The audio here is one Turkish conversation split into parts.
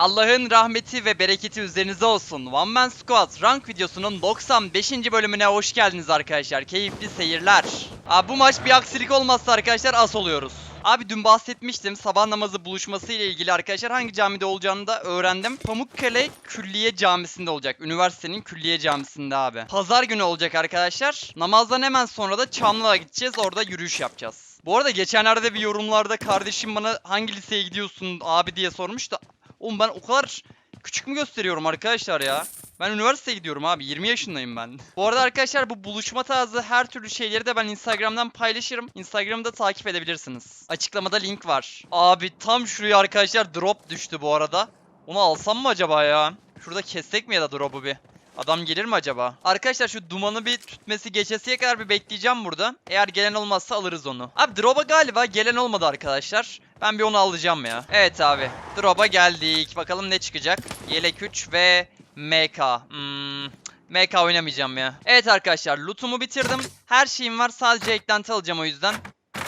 Allah'ın rahmeti ve bereketi üzerinize olsun. One Man Squad rank videosunun 95. bölümüne hoş geldiniz arkadaşlar. Keyifli seyirler. Abi bu maç bir aksilik olmazsa arkadaşlar as oluyoruz. Abi dün bahsetmiştim sabah namazı buluşması ile ilgili arkadaşlar hangi camide olacağını da öğrendim. Pamukkale Külliye Camisi'nde olacak. Üniversitenin Külliye Camisi'nde abi. Pazar günü olacak arkadaşlar. Namazdan hemen sonra da Çamlı'ya gideceğiz. Orada yürüyüş yapacağız. Bu arada geçenlerde bir yorumlarda kardeşim bana hangi liseye gidiyorsun abi diye sormuş da Oğlum ben o kadar küçük mü gösteriyorum arkadaşlar ya? Ben üniversiteye gidiyorum abi. 20 yaşındayım ben. Bu arada arkadaşlar bu buluşma tarzı her türlü şeyleri de ben Instagram'dan paylaşırım. Instagram'da takip edebilirsiniz. Açıklamada link var. Abi tam şuraya arkadaşlar drop düştü bu arada. Onu alsam mı acaba ya? Şurada kessek mi ya da drop'u bir? Adam gelir mi acaba? Arkadaşlar şu dumanı bir tütmesi geçesiye kadar bir bekleyeceğim burada. Eğer gelen olmazsa alırız onu. Abi drop'a galiba gelen olmadı arkadaşlar. Ben bir onu alacağım ya. Evet abi. Drop'a geldik. Bakalım ne çıkacak. Yelek 3 ve MK. Hmm. MK oynamayacağım ya. Evet arkadaşlar lootumu bitirdim. Her şeyim var. Sadece eklenti alacağım o yüzden.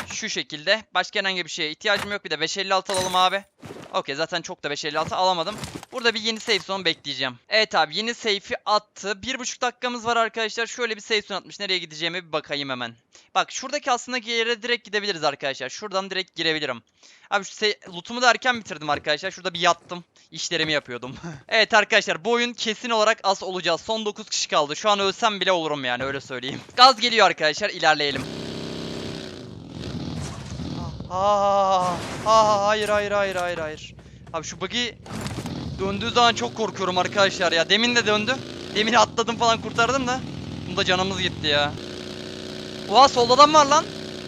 Şu şekilde. Başka herhangi bir şeye ihtiyacım yok. Bir de 556 alalım abi. Okey zaten çok da 556 alamadım. Burada bir yeni safe zone bekleyeceğim. Evet abi yeni safe'i attı. Bir buçuk dakikamız var arkadaşlar. Şöyle bir safe zone atmış. Nereye gideceğime bir bakayım hemen. Bak şuradaki aslında yere direkt gidebiliriz arkadaşlar. Şuradan direkt girebilirim. Abi şu lootumu da erken bitirdim arkadaşlar. Şurada bir yattım. İşlerimi yapıyordum. evet arkadaşlar bu oyun kesin olarak az olacağız. Son 9 kişi kaldı. Şu an ölsem bile olurum yani öyle söyleyeyim. Gaz geliyor arkadaşlar. ilerleyelim. Aa, aa, hayır hayır hayır hayır hayır. Abi şu buggy döndüğü zaman çok korkuyorum arkadaşlar ya. Demin de döndü. Demin atladım falan kurtardım da. Bunda canımız gitti ya. Oha solda adam var lan.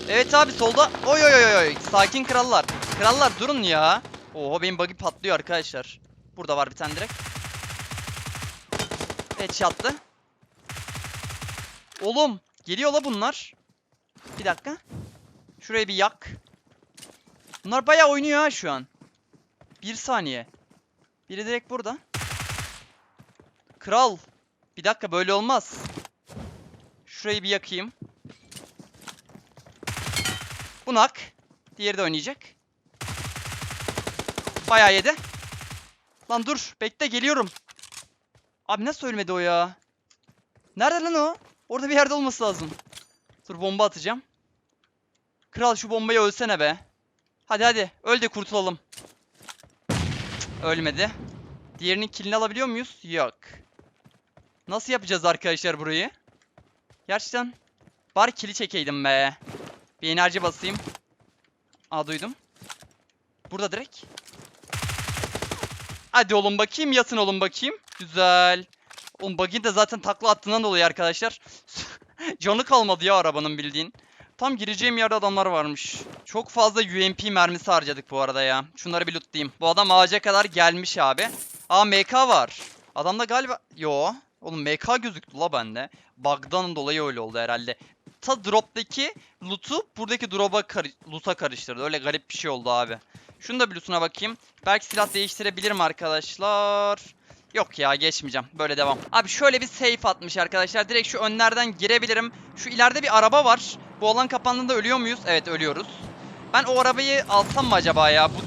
Evet abi solda. Oy oy oy oy. Sakin krallar. Krallar durun ya. Oho benim buggy patlıyor arkadaşlar. Burada var bir tane direkt. Headshot'tı. Oğlum geliyor la bunlar. Bir dakika. Şurayı bir yak. Bunlar bayağı oynuyor ha şu an. Bir saniye. Biri direkt burada. Kral. Bir dakika böyle olmaz. Şurayı bir yakayım. Bunak. Diğeri de oynayacak. Bayağı yedi. Lan dur. Bekle geliyorum. Abi nasıl ölmedi o ya? Nerede lan o? Orada bir yerde olması lazım. Dur bomba atacağım. Kral şu bombayı ölsene be. Hadi hadi öl de kurtulalım. Ölmedi. Diğerinin killini alabiliyor muyuz? Yok. Nasıl yapacağız arkadaşlar burayı? Gerçekten bari kili çekeydim be. Bir enerji basayım. Aa duydum. Burada direkt. Hadi oğlum bakayım yatın oğlum bakayım. Güzel. Oğlum bug'in de zaten takla attığından dolayı arkadaşlar. Canı kalmadı ya arabanın bildiğin. Tam gireceğim yerde adamlar varmış. Çok fazla UMP mermisi harcadık bu arada ya. Şunları bir lootlayayım. Bu adam ağaca kadar gelmiş abi. Aa MK var. Adamda galiba... Yo. Oğlum MK gözüktü la bende. Bug'dan dolayı öyle oldu herhalde. Ta drop'taki loot'u buradaki drop'a kar loot'a karıştırdı. Öyle garip bir şey oldu abi. Şunu da bir loot'una bakayım. Belki silah değiştirebilirim arkadaşlar. Yok ya geçmeyeceğim. Böyle devam. Abi şöyle bir safe atmış arkadaşlar. Direkt şu önlerden girebilirim. Şu ileride bir araba var. Bu alan kapandığında ölüyor muyuz? Evet ölüyoruz. Ben o arabayı alsam mı acaba ya? Bu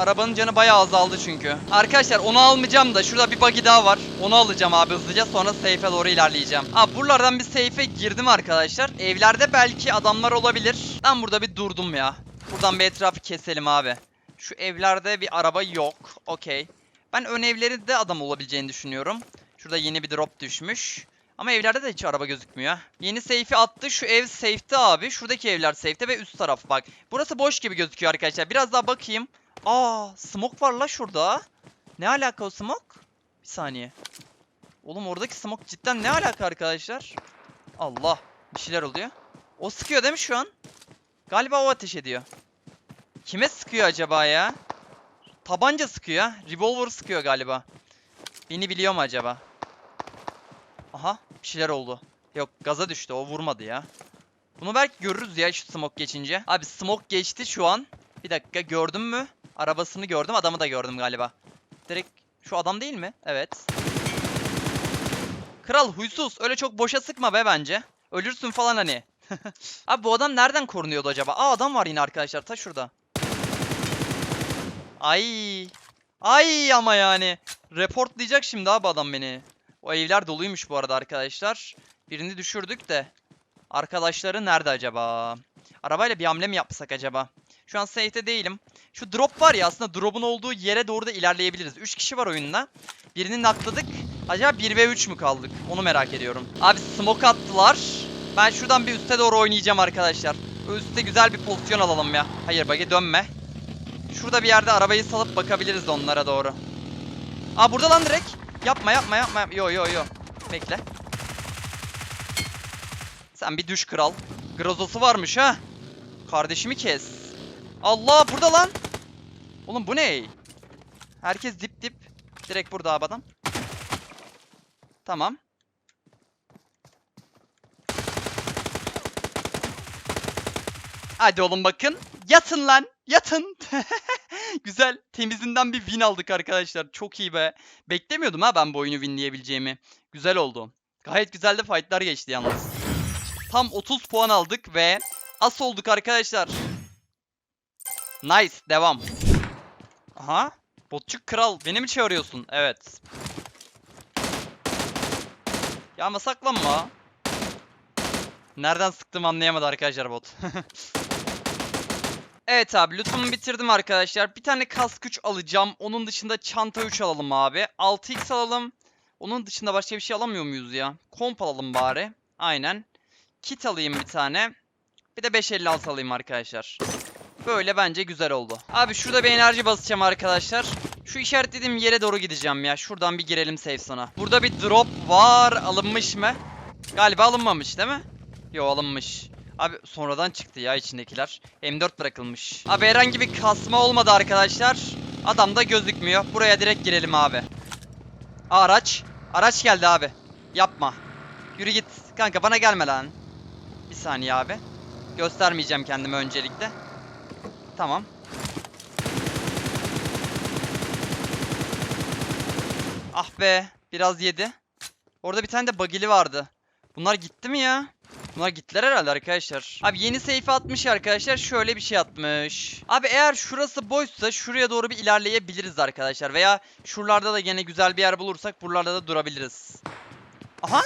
arabanın canı bayağı azaldı çünkü. Arkadaşlar onu almayacağım da şurada bir buggy daha var. Onu alacağım abi hızlıca sonra safe'e doğru ilerleyeceğim. Abi buralardan bir safe'e girdim arkadaşlar. Evlerde belki adamlar olabilir. Ben burada bir durdum ya. Buradan bir etrafı keselim abi. Şu evlerde bir araba yok. Okey. Ben ön evleri de adam olabileceğini düşünüyorum. Şurada yeni bir drop düşmüş. Ama evlerde de hiç araba gözükmüyor. Yeni safe'i attı. Şu ev safe'te abi. Şuradaki evler safe'te ve üst taraf bak. Burası boş gibi gözüküyor arkadaşlar. Biraz daha bakayım. Aa, smoke var la şurada. Ne alaka o smoke? Bir saniye. Oğlum oradaki smoke cidden ne alaka arkadaşlar? Allah. Bir şeyler oluyor. O sıkıyor değil mi şu an? Galiba o ateş ediyor. Kime sıkıyor acaba ya? Tabanca sıkıyor ha. Revolver sıkıyor galiba. Beni biliyor mu acaba? Aha bir şeyler oldu. Yok gaza düştü o vurmadı ya. Bunu belki görürüz ya şu smoke geçince. Abi smoke geçti şu an. Bir dakika gördün mü? Arabasını gördüm adamı da gördüm galiba. Direkt şu adam değil mi? Evet. Kral huysuz öyle çok boşa sıkma be bence. Ölürsün falan hani. Abi bu adam nereden korunuyordu acaba? Aa adam var yine arkadaşlar ta şurada. Ay. Ay ama yani. Reportlayacak şimdi abi adam beni. O evler doluymuş bu arada arkadaşlar. Birini düşürdük de. Arkadaşları nerede acaba? Arabayla bir hamle mi yapsak acaba? Şu an safe'de değilim. Şu drop var ya aslında drop'un olduğu yere doğru da ilerleyebiliriz. 3 kişi var oyunda. Birini nakladık. Acaba 1 ve 3 mü kaldık? Onu merak ediyorum. Abi smoke attılar. Ben şuradan bir üste doğru oynayacağım arkadaşlar. Üste güzel bir pozisyon alalım ya. Hayır bagi dönme. Şurada bir yerde arabayı salıp bakabiliriz onlara doğru. Aa burada lan direkt. Yapma yapma yapma. Yo yo yo. Bekle. Sen bir düş kral. Grozosu varmış ha. Kardeşimi kes. Allah burada lan. Oğlum bu ne? Herkes dip dip. Direkt burada abi adam. Tamam. Hadi oğlum bakın. Yatın lan. Yatın. Güzel. Temizinden bir win aldık arkadaşlar. Çok iyi be. Beklemiyordum ha ben bu oyunu winleyebileceğimi. Güzel oldu. Gayet güzel de fightlar geçti yalnız. Tam 30 puan aldık ve as olduk arkadaşlar. Nice. Devam. Aha. Botçuk kral. Beni mi çağırıyorsun? Evet. Ya ama saklanma. Nereden sıktım anlayamadı arkadaşlar bot. evet abi lootumu bitirdim arkadaşlar. Bir tane kask 3 alacağım. Onun dışında çanta 3 alalım abi. 6x alalım. Onun dışında başka bir şey alamıyor muyuz ya? Komp alalım bari. Aynen. Kit alayım bir tane. Bir de 556 alayım arkadaşlar. Böyle bence güzel oldu. Abi şurada bir enerji basacağım arkadaşlar. Şu işaretlediğim yere doğru gideceğim ya. Şuradan bir girelim safe sona. Burada bir drop var. Alınmış mı? Galiba alınmamış değil mi? Yo alınmış. Abi sonradan çıktı ya içindekiler. M4 bırakılmış. Abi herhangi bir kasma olmadı arkadaşlar. Adam da gözükmüyor. Buraya direkt girelim abi. Araç. Araç geldi abi. Yapma. Yürü git. Kanka bana gelme lan. Bir saniye abi. Göstermeyeceğim kendimi öncelikle. Tamam. Ah be. Biraz yedi. Orada bir tane de bagili vardı. Bunlar gitti mi ya? Bunlar gittiler herhalde arkadaşlar. Abi yeni safe atmış arkadaşlar. Şöyle bir şey atmış. Abi eğer şurası boşsa şuraya doğru bir ilerleyebiliriz arkadaşlar. Veya şuralarda da gene güzel bir yer bulursak buralarda da durabiliriz. Aha.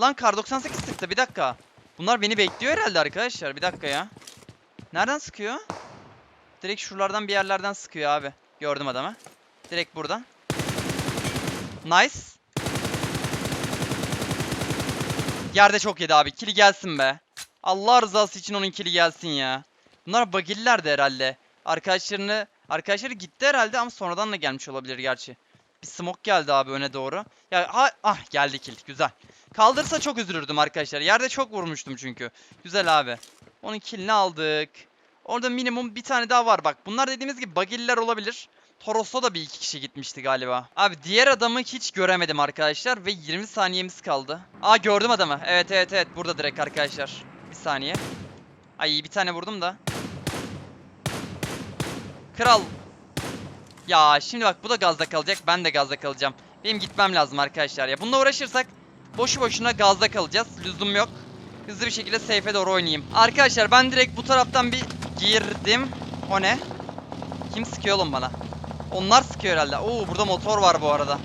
Lan kar 98 sıktı. Bir dakika. Bunlar beni bekliyor herhalde arkadaşlar. Bir dakika ya. Nereden sıkıyor? Direkt şuralardan bir yerlerden sıkıyor abi. Gördüm adamı. Direkt buradan. Nice. Yerde çok yedi abi. Kili gelsin be. Allah rızası için onun kili gelsin ya. Bunlar bagiller de herhalde. Arkadaşlarını arkadaşları gitti herhalde ama sonradan da gelmiş olabilir gerçi. Bir smoke geldi abi öne doğru. Ya ha, ah geldi kill. Güzel. Kaldırsa çok üzülürdüm arkadaşlar. Yerde çok vurmuştum çünkü. Güzel abi. Onun killini aldık. Orada minimum bir tane daha var bak. Bunlar dediğimiz gibi bagiller olabilir. Toros'ta da bir iki kişi gitmişti galiba. Abi diğer adamı hiç göremedim arkadaşlar ve 20 saniyemiz kaldı. Aa gördüm adamı. Evet evet evet burada direkt arkadaşlar. Bir saniye. Ay bir tane vurdum da. Kral. Ya şimdi bak bu da gazda kalacak. Ben de gazda kalacağım. Benim gitmem lazım arkadaşlar ya. Bununla uğraşırsak boşu boşuna gazda kalacağız. Lüzum yok. Hızlı bir şekilde safe'e doğru oynayayım. Arkadaşlar ben direkt bu taraftan bir girdim. O ne? Kim sıkıyor oğlum bana? Onlar sıkıyor herhalde. Oo burada motor var bu arada.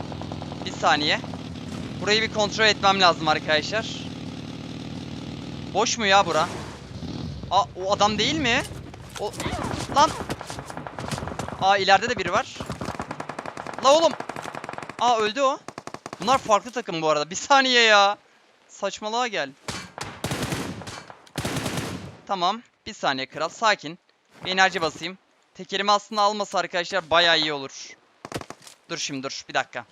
Bir saniye. Burayı bir kontrol etmem lazım arkadaşlar. Boş mu ya bura? Aa o adam değil mi? O lan. Aa ileride de biri var. La oğlum. Aa öldü o. Bunlar farklı takım bu arada. Bir saniye ya. Saçmalığa gel. Tamam. Bir saniye kral. Sakin. Bir enerji basayım. Tekerimi aslında almasa arkadaşlar bayağı iyi olur. Dur şimdi dur. Bir dakika.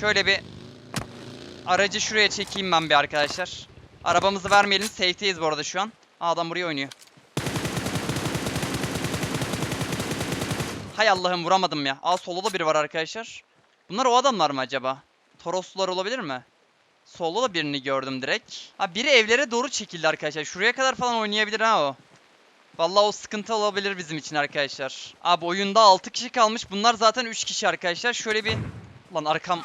Şöyle bir aracı şuraya çekeyim ben bir arkadaşlar. Arabamızı vermeyelim. Safety'yiz bu arada şu an. Adam buraya oynuyor. Hay Allah'ım vuramadım ya. Aa solda da biri var arkadaşlar. Bunlar o adamlar mı acaba? Toroslular olabilir mi? Solda da birini gördüm direkt. Ha biri evlere doğru çekildi arkadaşlar. Şuraya kadar falan oynayabilir ha o. Vallahi o sıkıntı olabilir bizim için arkadaşlar. Abi oyunda 6 kişi kalmış. Bunlar zaten 3 kişi arkadaşlar. Şöyle bir... Lan arkam...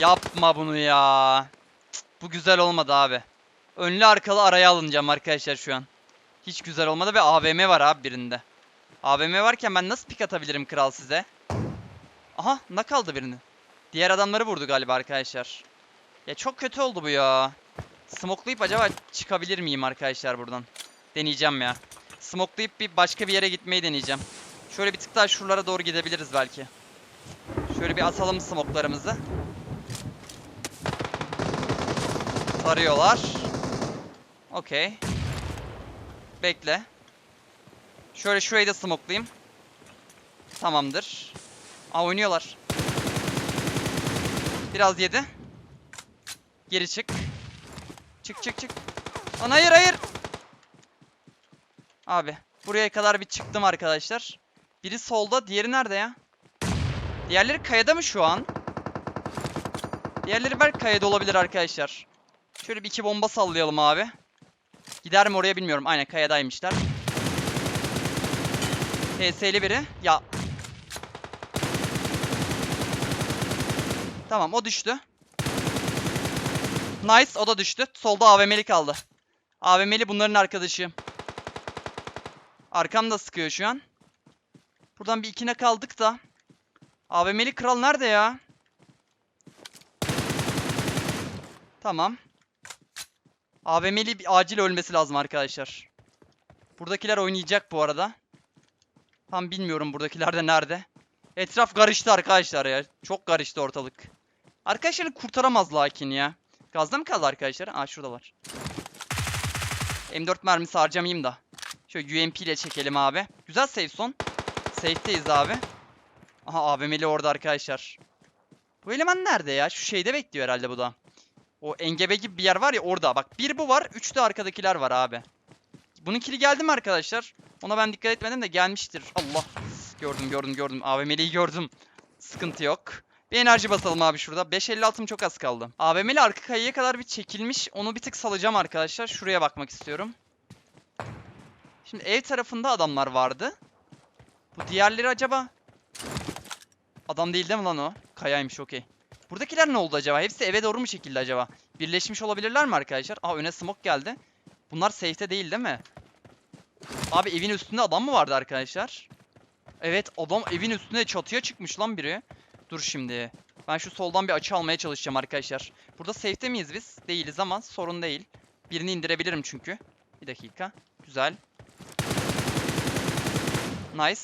Yapma bunu ya. Bu güzel olmadı abi. Önlü arkalı araya alınacağım arkadaşlar şu an. Hiç güzel olmadı ve AVM var abi birinde. AVM varken ben nasıl pik atabilirim kral size? Aha nak aldı birini. Diğer adamları vurdu galiba arkadaşlar. Ya çok kötü oldu bu ya. Smoklayıp acaba çıkabilir miyim arkadaşlar buradan? Deneyeceğim ya. Smoklayıp bir başka bir yere gitmeyi deneyeceğim. Şöyle bir tık daha şuralara doğru gidebiliriz belki. Şöyle bir atalım smoklarımızı. Sarıyorlar. Okey. Bekle. Şöyle şurayı da smoklayayım. Tamamdır. Aa oynuyorlar. Biraz yedi. Geri çık. Çık çık çık. Lan hayır hayır. Abi buraya kadar bir çıktım arkadaşlar. Biri solda, diğeri nerede ya? Diğerleri kayada mı şu an? Diğerleri belki kayada olabilir arkadaşlar. Şöyle bir iki bomba sallayalım abi. Gider mi oraya bilmiyorum. Aynen kayadaymışlar. HS'li biri. Ya. Tamam o düştü. Nice o da düştü. Solda AVM'li kaldı. AVM'li bunların arkadaşı. Arkamda sıkıyor şu an. Buradan bir ikine kaldık da. AVM'li kral nerede ya? Tamam. AVM'li acil ölmesi lazım arkadaşlar. Buradakiler oynayacak bu arada. Tam bilmiyorum buradakiler de nerede. Etraf karıştı arkadaşlar ya. Çok karıştı ortalık. Arkadaşlarını kurtaramaz lakin ya. Gazda mı kaldı arkadaşlar? Aa şuradalar. M4 mermisi harcamayayım da. Şöyle UMP ile çekelim abi. Güzel save son. Safe'teyiz abi. Aha AVM'li orada arkadaşlar. Bu eleman nerede ya? Şu şeyde bekliyor herhalde bu da. O engebe gibi bir yer var ya orada. Bak bir bu var. Üç de arkadakiler var abi. Bunun kili geldi mi arkadaşlar? Ona ben dikkat etmedim de gelmiştir. Allah. Gördüm gördüm gördüm. AVM'liyi gördüm. Sıkıntı yok. Bir enerji basalım abi şurada. 5.56'm çok az kaldı. AVM'li arka kayıya kadar bir çekilmiş. Onu bir tık salacağım arkadaşlar. Şuraya bakmak istiyorum. Şimdi ev tarafında adamlar vardı. Bu diğerleri acaba? Adam değil değil mi lan o? Kayaymış okey. Buradakiler ne oldu acaba? Hepsi eve doğru mu çekildi acaba? Birleşmiş olabilirler mi arkadaşlar? Aa öne smoke geldi. Bunlar safe'te değil değil mi? Abi evin üstünde adam mı vardı arkadaşlar? Evet adam evin üstünde çatıya çıkmış lan biri. Dur şimdi. Ben şu soldan bir açı almaya çalışacağım arkadaşlar. Burada safe'te miyiz biz? Değiliz ama sorun değil. Birini indirebilirim çünkü. Bir dakika. Güzel. Nice.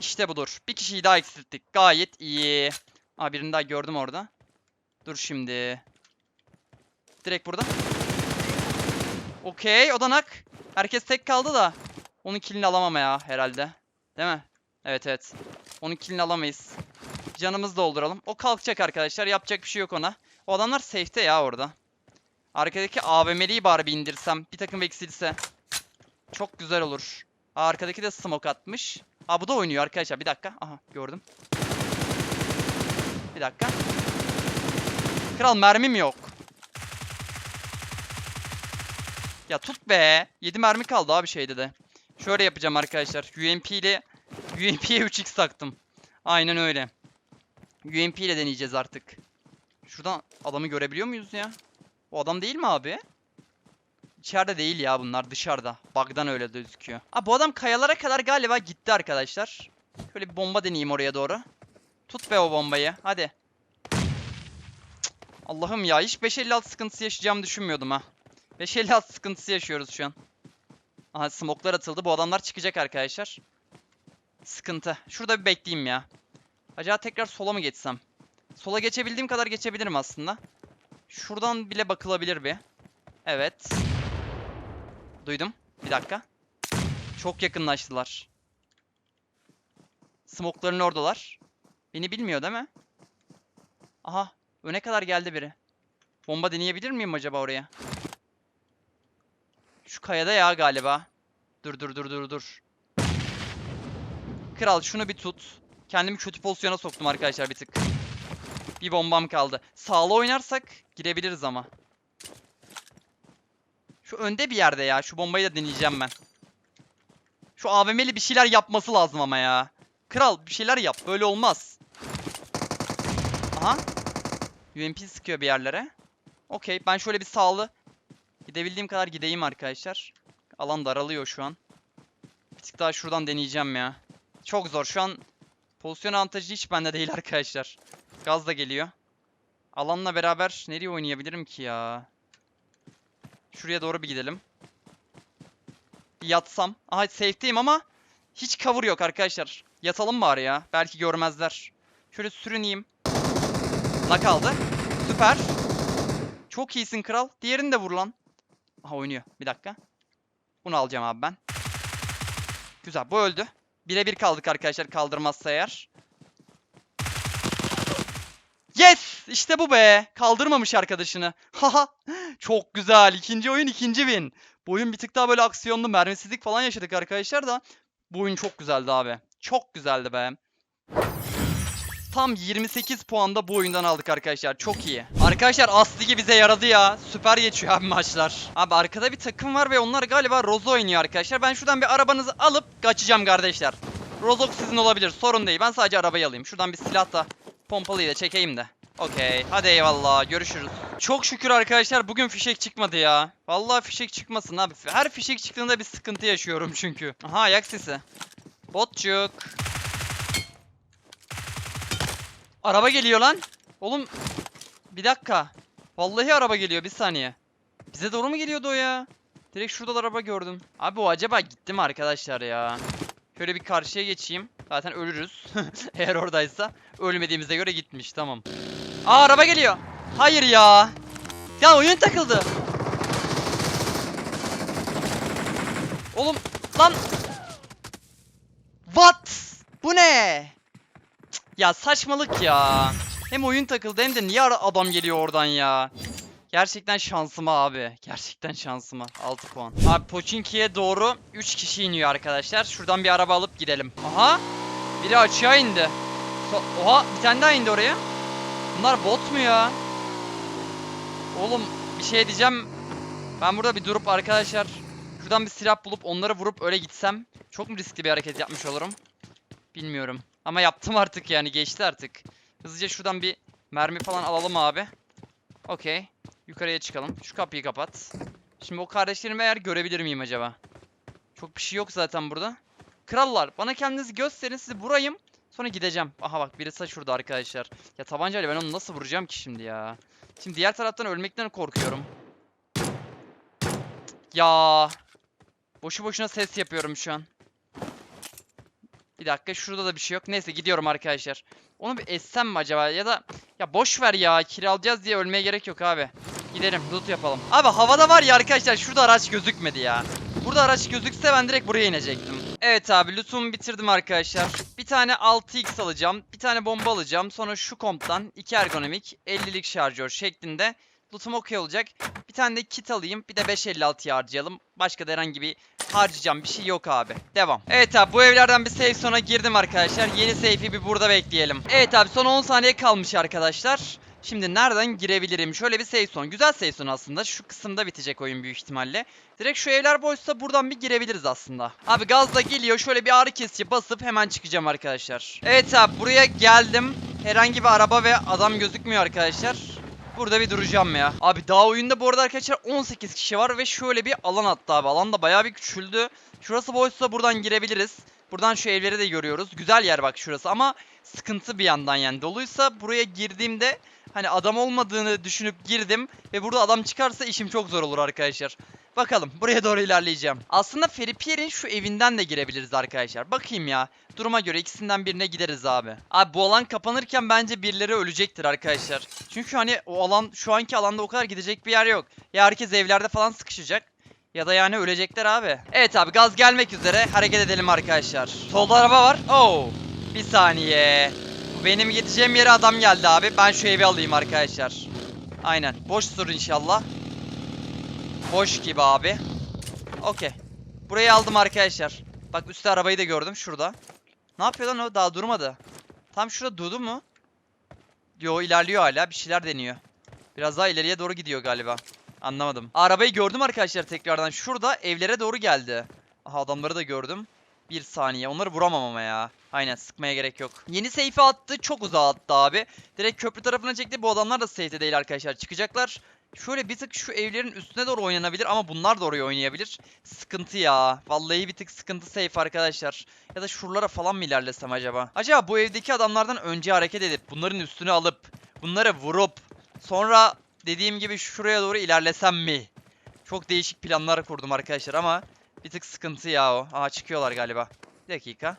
İşte budur. Bir kişiyi daha eksilttik. Gayet iyi. Aa birini daha gördüm orada. Dur şimdi. Direkt burada. Okey odanak. Herkes tek kaldı da. Onun killini alamam ya herhalde. Değil mi? Evet evet. Onun killini alamayız. Canımızı dolduralım. O kalkacak arkadaşlar. Yapacak bir şey yok ona. O adamlar safe'te ya orada. Arkadaki AVM'liyi bari bir indirsem. Bir takım eksilse. Çok güzel olur. Arkadaki de smoke atmış. Aa bu da oynuyor arkadaşlar. Bir dakika. Aha gördüm. Bir dakika. Kral mermim yok. Ya tut be. 7 mermi kaldı abi şeyde de. Şöyle yapacağım arkadaşlar. UMP ile UMP'ye 3x taktım. Aynen öyle. UMP ile deneyeceğiz artık. Şuradan adamı görebiliyor muyuz ya? O adam değil mi abi? İçeride değil ya bunlar dışarıda. Bug'dan öyle gözüküyor. Aa bu adam kayalara kadar galiba gitti arkadaşlar. Şöyle bir bomba deneyeyim oraya doğru. Tut be o bombayı. Hadi. Allah'ım ya hiç 556 sıkıntısı yaşayacağımı düşünmüyordum ha. 556 sıkıntısı yaşıyoruz şu an. Aha smoklar atıldı. Bu adamlar çıkacak arkadaşlar. Sıkıntı. Şurada bir bekleyeyim ya. Acaba tekrar sola mı geçsem? Sola geçebildiğim kadar geçebilirim aslında. Şuradan bile bakılabilir bir. Evet. Duydum. Bir dakika. Çok yakınlaştılar. Smokların oradalar. Beni bilmiyor değil mi? Aha. Öne kadar geldi biri. Bomba deneyebilir miyim acaba oraya? Şu kayada ya galiba. Dur dur dur dur dur. Kral şunu bir tut. Kendimi kötü pozisyona soktum arkadaşlar bir tık. Bir bombam kaldı. Sağlı oynarsak girebiliriz ama. Şu önde bir yerde ya. Şu bombayı da deneyeceğim ben. Şu AVM'li bir şeyler yapması lazım ama ya. Kral bir şeyler yap. Böyle olmaz. Aha. UMP sıkıyor bir yerlere. Okey ben şöyle bir sağlı Gidebildiğim kadar gideyim arkadaşlar. Alan daralıyor şu an. tık daha şuradan deneyeceğim ya. Çok zor. Şu an pozisyon avantajı hiç bende değil arkadaşlar. Gaz da geliyor. Alanla beraber nereye oynayabilirim ki ya? Şuraya doğru bir gidelim. Yatsam. Aha safe'teyim ama hiç cover yok arkadaşlar. Yatalım bari ya. Belki görmezler. Şöyle sürüneyim. Na kaldı. Süper. Çok iyisin kral. Diğerini de vur lan. Aha oynuyor. Bir dakika. Bunu alacağım abi ben. Güzel. Bu öldü. Birebir kaldık arkadaşlar kaldırmazsa eğer. Yes! İşte bu be. Kaldırmamış arkadaşını. Haha. Çok güzel. İkinci oyun ikinci win. Bu oyun bir tık daha böyle aksiyonlu mermisizlik falan yaşadık arkadaşlar da. Bu oyun çok güzeldi abi. Çok güzeldi be. Tam 28 puanda bu oyundan aldık arkadaşlar. Çok iyi. Arkadaşlar Aslı bize yaradı ya. Süper geçiyor abi maçlar. Abi arkada bir takım var ve onlar galiba Rozo oynuyor arkadaşlar. Ben şuradan bir arabanızı alıp kaçacağım kardeşler. Rozok sizin olabilir. Sorun değil. Ben sadece arabayı alayım. Şuradan bir silah da pompalıyı da çekeyim de. Okey. Hadi eyvallah. Görüşürüz. Çok şükür arkadaşlar bugün fişek çıkmadı ya. Vallahi fişek çıkmasın abi. Her fişek çıktığında bir sıkıntı yaşıyorum çünkü. Aha ayak sesi. Botçuk. Araba geliyor lan. Oğlum bir dakika. Vallahi araba geliyor bir saniye. Bize doğru mu geliyordu o ya? Direkt şurada araba gördüm. Abi o acaba gitti mi arkadaşlar ya? Şöyle bir karşıya geçeyim. Zaten ölürüz. Eğer oradaysa. Ölmediğimize göre gitmiş tamam. Aa araba geliyor. Hayır ya. Ya oyun takıldı. Oğlum lan. What? Bu ne? Ya saçmalık ya. Hem oyun takıldı hem de niye adam geliyor oradan ya? Gerçekten şansıma abi. Gerçekten şansıma. 6 puan. Abi Pochinki'ye doğru 3 kişi iniyor arkadaşlar. Şuradan bir araba alıp gidelim. Aha. Biri açığa indi. Oha bir tane daha indi oraya. Bunlar bot mu ya? Oğlum bir şey diyeceğim. Ben burada bir durup arkadaşlar şuradan bir silah bulup onları vurup öyle gitsem çok mu riskli bir hareket yapmış olurum? Bilmiyorum. Ama yaptım artık yani geçti artık. Hızlıca şuradan bir mermi falan alalım abi. Okey. Yukarıya çıkalım. Şu kapıyı kapat. Şimdi o kardeşlerimi eğer görebilir miyim acaba? Çok bir şey yok zaten burada. Krallar bana kendinizi gösterin sizi vurayım. Sonra gideceğim. Aha bak birisi şurada arkadaşlar. Ya tabancayla ben onu nasıl vuracağım ki şimdi ya? Şimdi diğer taraftan ölmekten korkuyorum. Ya. Boşu boşuna ses yapıyorum şu an. Bir dakika şurada da bir şey yok. Neyse gidiyorum arkadaşlar. Onu bir essem mi acaba ya da ya boş ver ya kiralayacağız diye ölmeye gerek yok abi. Gidelim loot yapalım. Abi havada var ya arkadaşlar şurada araç gözükmedi ya. Burada araç gözükse ben direkt buraya inecektim. Evet abi lootumu bitirdim arkadaşlar. Bir tane 6x alacağım. Bir tane bomba alacağım. Sonra şu komptan 2 ergonomik 50'lik şarjör şeklinde lootum okey olacak. Bir tane de kit alayım. Bir de 5.56'ya harcayalım. Başka da herhangi bir harcayacağım bir şey yok abi. Devam. Evet abi bu evlerden bir safe sona girdim arkadaşlar. Yeni safe'i bir burada bekleyelim. Evet abi son 10 saniye kalmış arkadaşlar. Şimdi nereden girebilirim? Şöyle bir safe son. Güzel safe son aslında. Şu kısımda bitecek oyun büyük ihtimalle. Direkt şu evler boşsa buradan bir girebiliriz aslında. Abi gaz da geliyor. Şöyle bir ağrı kesici basıp hemen çıkacağım arkadaşlar. Evet abi buraya geldim. Herhangi bir araba ve adam gözükmüyor arkadaşlar. Burada bir duracağım ya. Abi daha oyunda bu arada arkadaşlar 18 kişi var ve şöyle bir alan attı abi. Alan da bayağı bir küçüldü. Şurası boşsa buradan girebiliriz. Buradan şu evleri de görüyoruz. Güzel yer bak şurası ama sıkıntı bir yandan yani. Doluysa buraya girdiğimde hani adam olmadığını düşünüp girdim ve burada adam çıkarsa işim çok zor olur arkadaşlar. Bakalım buraya doğru ilerleyeceğim. Aslında Feripier'in şu evinden de girebiliriz arkadaşlar. Bakayım ya. Duruma göre ikisinden birine gideriz abi. Abi bu alan kapanırken bence birileri ölecektir arkadaşlar. Çünkü hani o alan şu anki alanda o kadar gidecek bir yer yok. Ya herkes evlerde falan sıkışacak. Ya da yani ölecekler abi. Evet abi gaz gelmek üzere. Hareket edelim arkadaşlar. Solda araba var. Oo. Bir saniye. Benim gideceğim yere adam geldi abi. Ben şu evi alayım arkadaşlar. Aynen. Boştur inşallah. Boş gibi abi. Okey. Burayı aldım arkadaşlar. Bak üstte arabayı da gördüm şurada. Ne yapıyor lan o? Daha durmadı. Tam şurada durdu mu? Yo ilerliyor hala. Bir şeyler deniyor. Biraz daha ileriye doğru gidiyor galiba. Anlamadım. Arabayı gördüm arkadaşlar tekrardan. Şurada evlere doğru geldi. Aha adamları da gördüm. Bir saniye. Onları vuramam ama ya. Aynen sıkmaya gerek yok. Yeni safe'i attı. Çok uzağa attı abi. Direkt köprü tarafına çekti. Bu adamlar da safe'de değil arkadaşlar. Çıkacaklar. Şöyle bir tık şu evlerin üstüne doğru oynanabilir ama bunlar da oraya oynayabilir. Sıkıntı ya. Vallahi bir tık sıkıntı safe arkadaşlar. Ya da şuralara falan mı ilerlesem acaba? Acaba bu evdeki adamlardan önce hareket edip bunların üstünü alıp bunları vurup sonra dediğim gibi şuraya doğru ilerlesem mi? Çok değişik planlar kurdum arkadaşlar ama bir tık sıkıntı ya o. Aha çıkıyorlar galiba. Bir dakika.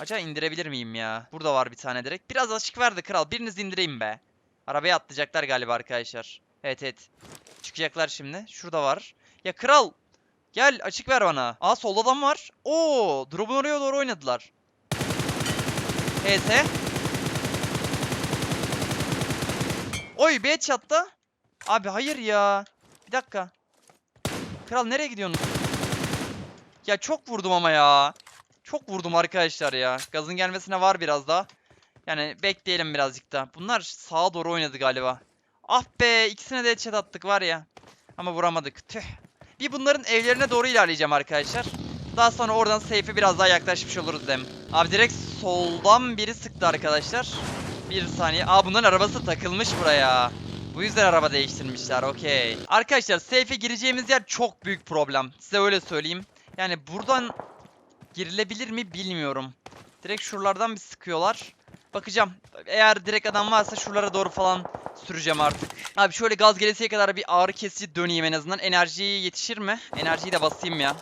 Acaba indirebilir miyim ya? Burada var bir tane direkt. Biraz açık verdi kral. Biriniz indireyim be. Arabaya atlayacaklar galiba arkadaşlar. Evet evet. Çıkacaklar şimdi. Şurada var. Ya kral. Gel açık ver bana. Aa solda adam var. Oo, drop'un oraya doğru oynadılar. HS. Oy bir headshot'ta. Abi hayır ya. Bir dakika. Kral nereye gidiyorsun? Ya çok vurdum ama ya. Çok vurdum arkadaşlar ya. Gazın gelmesine var biraz daha. Yani bekleyelim birazcık da. Bunlar sağa doğru oynadı galiba. Ah be ikisine de headshot attık var ya. Ama vuramadık. Tüh. Bir bunların evlerine doğru ilerleyeceğim arkadaşlar. Daha sonra oradan safe'e biraz daha yaklaşmış oluruz dem. Abi direkt soldan biri sıktı arkadaşlar. Bir saniye. Aa bunların arabası takılmış buraya. Bu yüzden araba değiştirmişler. Okey. Arkadaşlar safe'e gireceğimiz yer çok büyük problem. Size öyle söyleyeyim. Yani buradan girilebilir mi bilmiyorum. Direkt şuralardan bir sıkıyorlar. Bakacağım. Eğer direkt adam varsa şuralara doğru falan süreceğim artık. Abi şöyle gaz gelesiye kadar bir ağrı kesici döneyim en azından. Enerjiyi yetişir mi? Enerjiyi de basayım ya.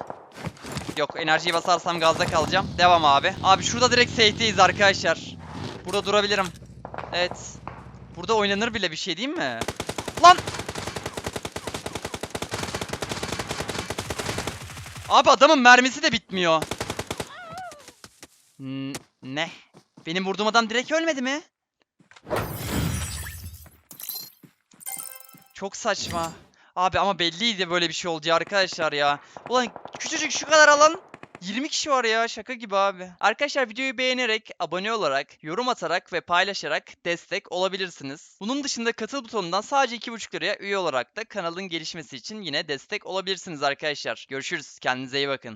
Yok enerjiyi basarsam gazda kalacağım. Devam abi. Abi şurada direkt safe'deyiz arkadaşlar. Burada durabilirim. Evet. Burada oynanır bile bir şey değil mi? Lan! Abi adamın mermisi de bitmiyor. N- ne? Benim vurduğum adam direkt ölmedi mi? Çok saçma. Abi ama belliydi böyle bir şey olacağı arkadaşlar ya. Ulan küçücük şu kadar alan 20 kişi var ya şaka gibi abi. Arkadaşlar videoyu beğenerek, abone olarak, yorum atarak ve paylaşarak destek olabilirsiniz. Bunun dışında katıl butonundan sadece 2,5 liraya üye olarak da kanalın gelişmesi için yine destek olabilirsiniz arkadaşlar. Görüşürüz. Kendinize iyi bakın.